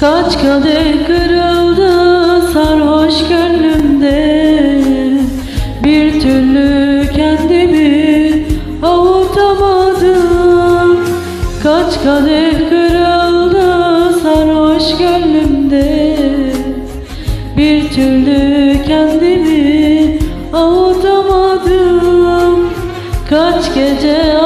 Kaç kadeh kırıldı sarhoş gönlümde. Bir türlü kendimi avutamadım. Kaç kadeh kırıldı sarhoş gönlümde. Bir türlü kendimi avutamadım. Kaç gece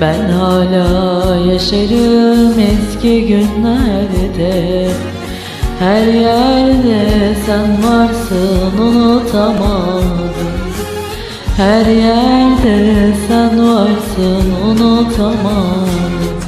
Ben hala yaşarım eski günlerde. Her yerde sen varsın unutamadım Her yerde sen varsın unutamadım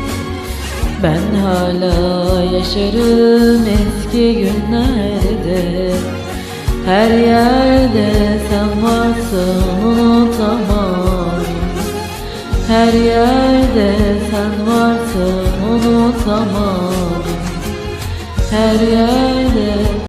ben hala yaşarım eski günlerde. Her yerde sen varsın unutamadım Her yerde sen varsın unutamadım Her yerde